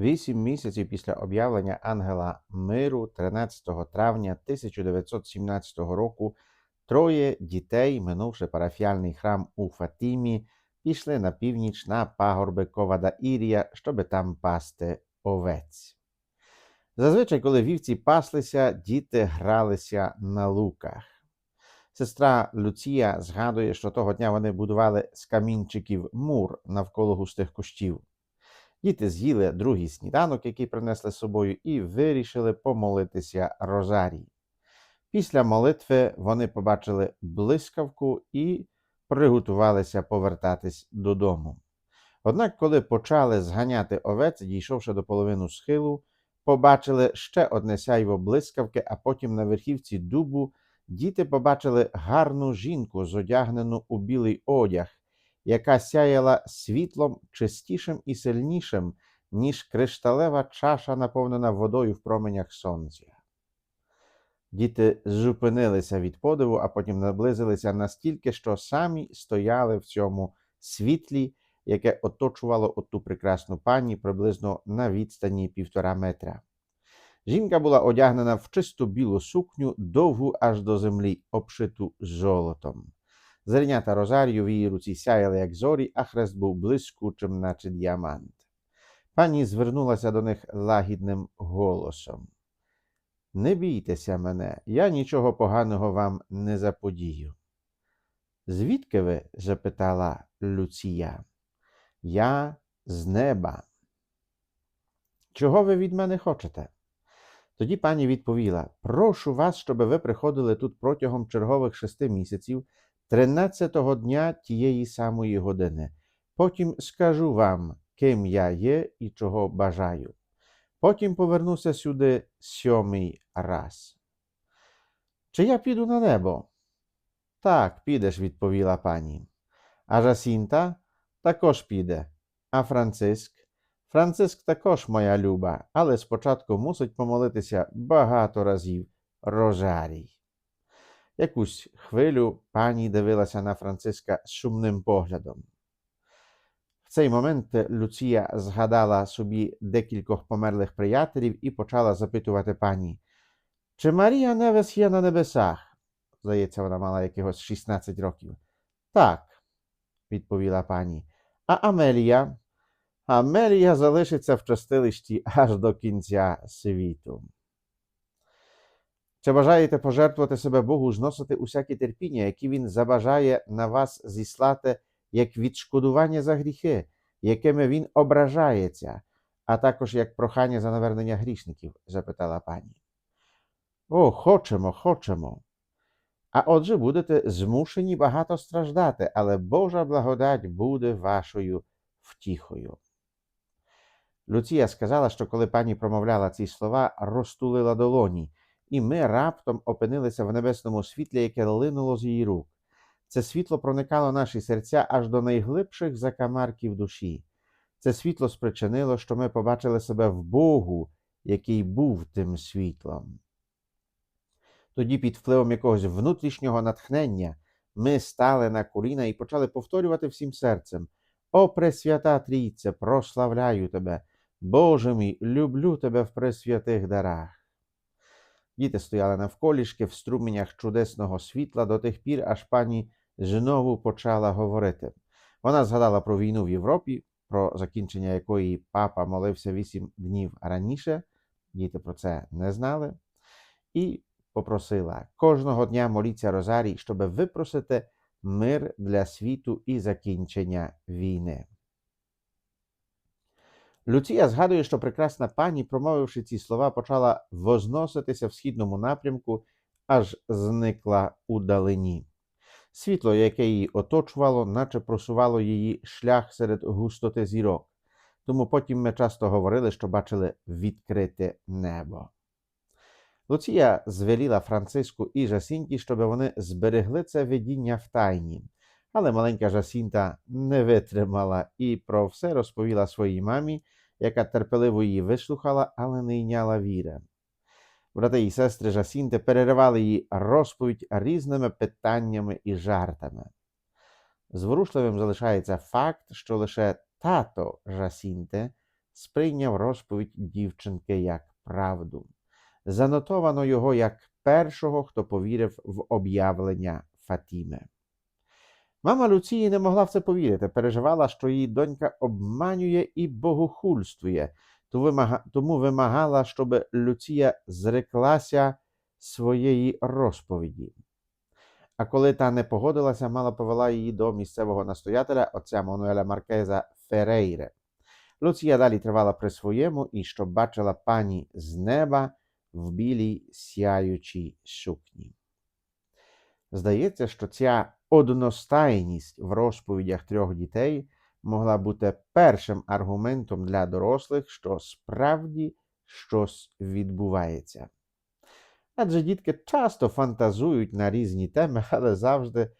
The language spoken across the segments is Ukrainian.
Вісім місяців після об'явлення ангела миру 13 травня 1917 року троє дітей, минувши парафіальний храм у Фатімі, пішли на північ на пагорби Ковада Ірія, щоби там пасти овець. Зазвичай, коли вівці паслися, діти гралися на луках. Сестра Люція згадує, що того дня вони будували з камінчиків мур навколо густих кущів. Діти з'їли другий сніданок, який принесли з собою, і вирішили помолитися розарій. Після молитви вони побачили блискавку і приготувалися повертатись додому. Однак, коли почали зганяти овець, дійшовши до половину схилу, побачили ще одне сяйво блискавки, а потім на верхівці дубу діти побачили гарну жінку, зодягнену у білий одяг, яка сяяла світлом чистішим і сильнішим, ніж кришталева чаша, наповнена водою в променях сонця. Діти зупинилися від подиву, а потім наблизилися настільки, що самі стояли в цьому світлі, яке оточувало оту прекрасну пані приблизно на відстані півтора метра. Жінка була одягнена в чисту білу сукню, довгу аж до землі, обшиту золотом. Зернята Розарію в її руці сяяли, як зорі, а хрест був блискучим, наче діамант. Пані звернулася до них лагідним голосом. Не бійтеся мене, я нічого поганого вам не заподію. Звідки ви? запитала Люція. Я з неба. Чого ви від мене хочете? Тоді пані відповіла: Прошу вас, щоб ви приходили тут протягом чергових шести місяців, тринадцятого дня тієї самої години. Потім скажу вам, ким я є і чого бажаю. Потім повернуся сюди сьомий раз. Чи я піду на небо? Так, підеш, відповіла пані. А Жасінта також піде. А Франциск? Франциск також моя люба, але спочатку мусить помолитися багато разів розарій. Якусь хвилю пані дивилася на Франциска сумним поглядом. В цей момент Люція згадала собі декількох померлих приятелів і почала запитувати пані, чи Марія Невес є на небесах? Здається, вона мала якихось 16 років. Так, відповіла пані. А Амелія? Амелія залишиться в чистилищі аж до кінця світу. Чи бажаєте пожертвувати себе Богу, зносити усякі терпіння, які Він забажає на вас зіслати як відшкодування за гріхи, якими Він ображається, а також як прохання за навернення грішників? запитала пані. О, хочемо, хочемо. А отже, будете змушені багато страждати, але Божа благодать буде вашою втіхою. Люція сказала, що коли пані промовляла ці слова, розтулила долоні, і ми раптом опинилися в небесному світлі, яке линуло з її рук. Це світло проникало наші серця аж до найглибших закамарків душі. Це світло спричинило, що ми побачили себе в Богу, який був тим світлом. Тоді, під впливом якогось внутрішнього натхнення, ми стали на коліна і почали повторювати всім серцем: О, Пресвята Трійце, прославляю тебе! Боже мій, люблю тебе в пресвятих дарах. Діти стояли навколішки в струменях чудесного світла до тих пір, аж пані знову почала говорити. Вона згадала про війну в Європі, про закінчення якої папа молився вісім днів раніше, діти про це не знали, і попросила кожного дня моліться Розарій, щоб випросити мир для світу і закінчення війни. Люція згадує, що прекрасна пані, промовивши ці слова, почала возноситися в східному напрямку, аж зникла у далині. Світло, яке її оточувало, наче просувало її шлях серед густоти зірок. Тому потім ми часто говорили, що бачили відкрите небо. Луція звеліла Франциску і Жасінті, щоб вони зберегли це видіння в тайні. Але маленька Жасінта не витримала і про все розповіла своїй мамі, яка терпеливо її вислухала, але не йняла віри. Брати і сестри Жасінти переривали її розповідь різними питаннями і жартами. Зворушливим залишається факт, що лише тато Жасінте сприйняв розповідь дівчинки як правду. Занотовано його як першого, хто повірив в об'явлення Фатіми. Мама Люції не могла в це повірити, переживала, що її донька обманює і богохульствує, тому вимагала, щоб Люція зреклася своєї розповіді. А коли та не погодилася, мала повела її до місцевого настоятеля отця Мануеля Маркеза Ферейре. Люція далі тривала при своєму і що бачила пані з неба в білій сяючій сукні. Здається, що ця одностайність в розповідях трьох дітей могла бути першим аргументом для дорослих, що справді щось відбувається. Адже дітки часто фантазують на різні теми, але завжди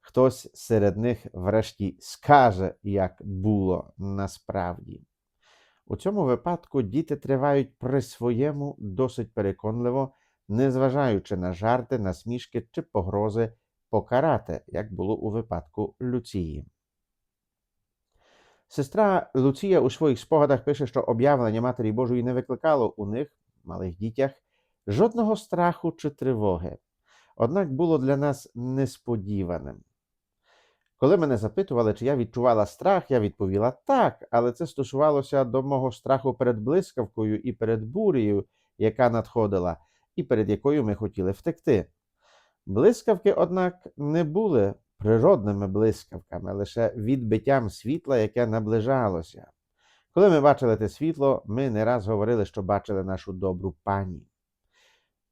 хтось серед них врешті скаже, як було насправді. У цьому випадку діти тривають при своєму досить переконливо, незважаючи на жарти, насмішки чи погрози покарати, як було у випадку Люції. Сестра Луція у своїх спогадах пише, що об'явлення Матері Божої не викликало у них, малих дітях, жодного страху чи тривоги. Однак було для нас несподіваним. Коли мене запитували, чи я відчувала страх, я відповіла так, але це стосувалося до мого страху перед блискавкою і перед бурею, яка надходила, і перед якою ми хотіли втекти. Блискавки, однак, не були природними блискавками, лише відбиттям світла, яке наближалося. Коли ми бачили те світло, ми не раз говорили, що бачили нашу добру пані.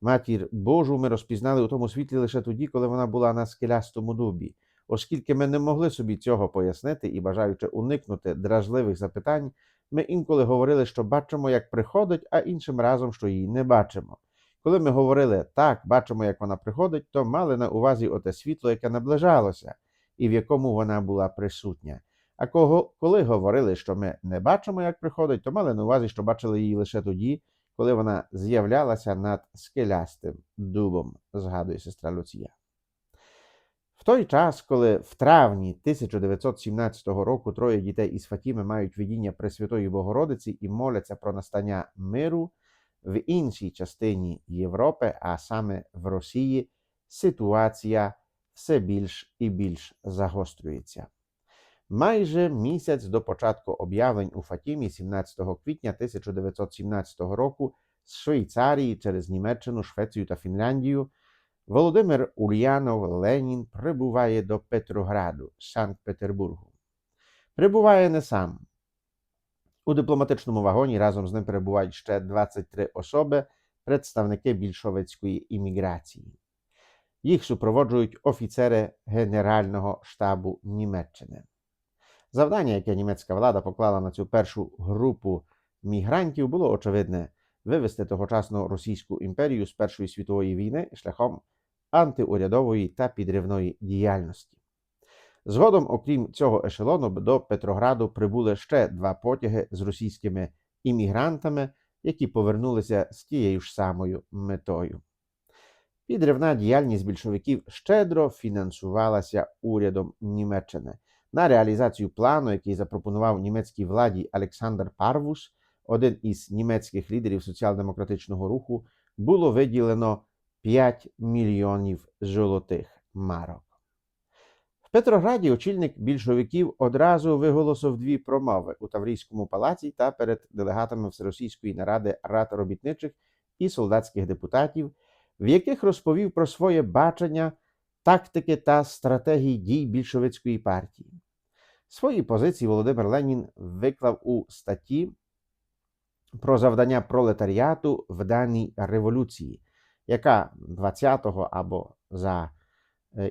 Матір Божу ми розпізнали у тому світлі лише тоді, коли вона була на скелястому дубі. Оскільки ми не могли собі цього пояснити і, бажаючи уникнути дражливих запитань, ми інколи говорили, що бачимо, як приходить, а іншим разом, що її не бачимо. Коли ми говорили так, бачимо, як вона приходить, то мали на увазі оте світло, яке наближалося, і в якому вона була присутня. А кого, коли говорили, що ми не бачимо, як приходить, то мали на увазі, що бачили її лише тоді, коли вона з'являлася над скелястим дубом, згадує сестра Люція. В той час, коли в травні 1917 року троє дітей із Фатіми мають видіння Пресвятої Богородиці і моляться про настання миру, в іншій частині Європи, а саме в Росії, ситуація все більш і більш загострюється. Майже місяць до початку об'явлень у Фатімі 17 квітня 1917 року з Швейцарії через Німеччину, Швецію та Фінляндію Володимир Ульянов Ленін прибуває до Петрограду, Санкт-Петербургу. Прибуває не сам. У дипломатичному вагоні разом з ним перебувають ще 23 особи, представники більшовицької імміграції. Їх супроводжують офіцери Генерального штабу Німеччини. Завдання, яке німецька влада поклала на цю першу групу мігрантів, було очевидне вивести тогочасну Російську імперію з Першої світової війни шляхом антиурядової та підривної діяльності. Згодом, окрім цього ешелону, до Петрограду прибули ще два потяги з російськими іммігрантами, які повернулися з тією ж самою метою. Підривна діяльність більшовиків щедро фінансувалася урядом Німеччини. На реалізацію плану, який запропонував німецькій владі Олександр Парвус, один із німецьких лідерів соціал-демократичного руху, було виділено 5 мільйонів золотих марок. Петрограді очільник більшовиків одразу виголосив дві промови у Таврійському палаці та перед делегатами Всеросійської наради рад робітничих і солдатських депутатів, в яких розповів про своє бачення тактики та стратегії дій більшовицької партії. Свої позиції Володимир Ленін виклав у статті про завдання пролетаріату в даній революції, яка 20-го або за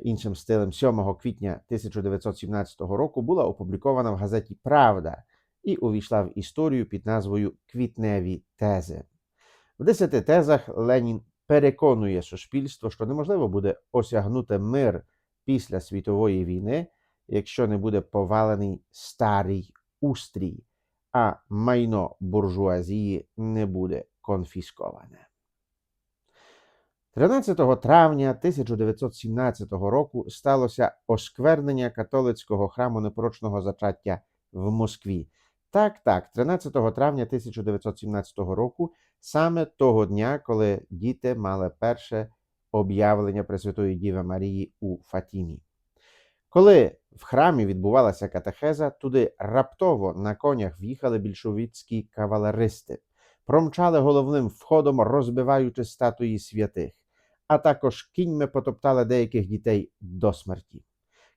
іншим стилем 7 квітня 1917 року була опублікована в газеті Правда і увійшла в історію під назвою Квітневі тези. В десяти тезах Ленін переконує суспільство, що неможливо буде осягнути мир після світової війни, якщо не буде повалений старий устрій, а майно буржуазії не буде конфісковане. 13 травня 1917 року сталося осквернення католицького храму непорочного зачаття в Москві. Так, так, 13 травня 1917 року, саме того дня, коли діти мали перше об'явлення Пресвятої Діви Марії у Фатімі. Коли в храмі відбувалася катехеза, туди раптово на конях в'їхали більшовицькі кавалеристи, промчали головним входом, розбиваючи статуї святих, а також кіньми потоптали деяких дітей до смерті.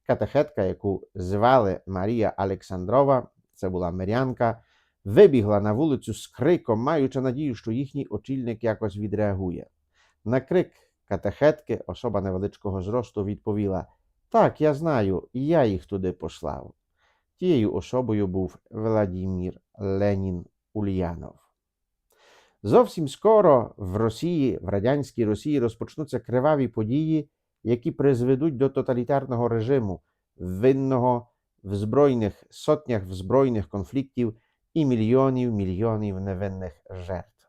Катехетка, яку звали Марія Олександрова, це була мирянка, вибігла на вулицю з криком, маючи надію, що їхній очільник якось відреагує. На крик катехетки особа невеличкого зросту відповіла: Так, я знаю, я їх туди послав. Тією особою був Владімір Ленін Ульянов. Зовсім скоро в Росії, в радянській Росії, розпочнуться криваві події, які призведуть до тоталітарного режиму, винного в збройних сотнях збройних конфліктів і мільйонів мільйонів невинних жертв.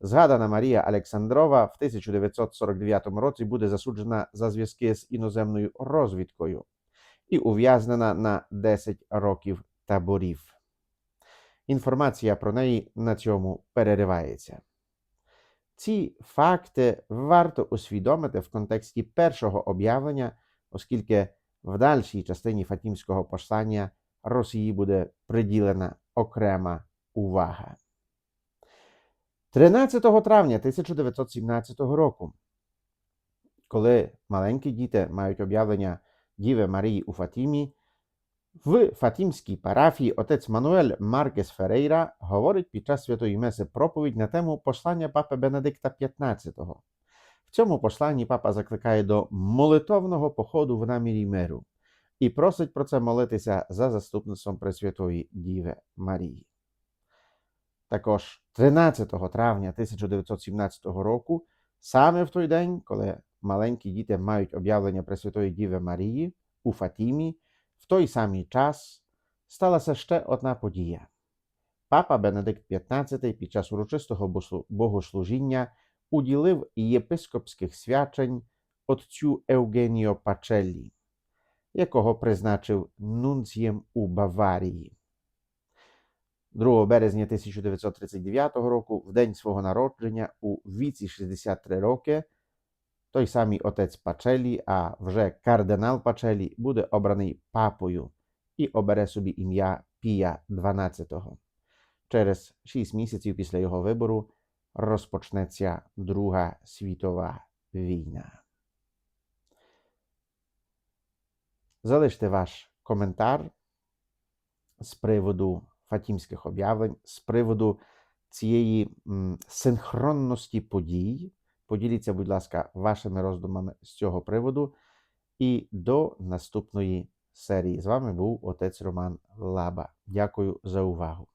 Згадана Марія Олександрова в 1949 році буде засуджена за зв'язки з іноземною розвідкою і ув'язнена на 10 років таборів. Інформація про неї на цьому переривається. Ці факти варто усвідомити в контексті першого об'явлення, оскільки в дальшій частині Фатімського послання Росії буде приділена окрема увага. 13 травня 1917 року, коли маленькі діти мають об'явлення Діви Марії у Фатімі, в Фатімській парафії отець Мануель Маркес Ферейра говорить під час святої Меси проповідь на тему послання папи Бенедикта XV. В цьому посланні папа закликає до молитовного походу в намірі миру і просить про це молитися за заступництвом Пресвятої Діви Марії. Також 13 травня 1917 року, саме в той день, коли маленькі діти мають об'явлення Пресвятої Діви Марії у Фатімі, в той самий час сталася ще одна подія. Папа Бенедикт XV під час урочистого богослужіння уділив єпископських свячень отцю Евгеніо Пачеллі, якого призначив нунцієм у Баварії. 2 березня 1939 року, в день свого народження, у віці 63 роки, той самий отець Пачелі, а вже кардинал Пачелі, буде обраний папою і обере собі ім'я Пія XII. Через 6 місяців після його вибору розпочнеться Друга світова війна. Залиште ваш коментар з приводу фатімських об'явлень, з приводу цієї синхронності подій. Поділіться, будь ласка, вашими роздумами з цього приводу. І до наступної серії. З вами був отець Роман Лаба. Дякую за увагу.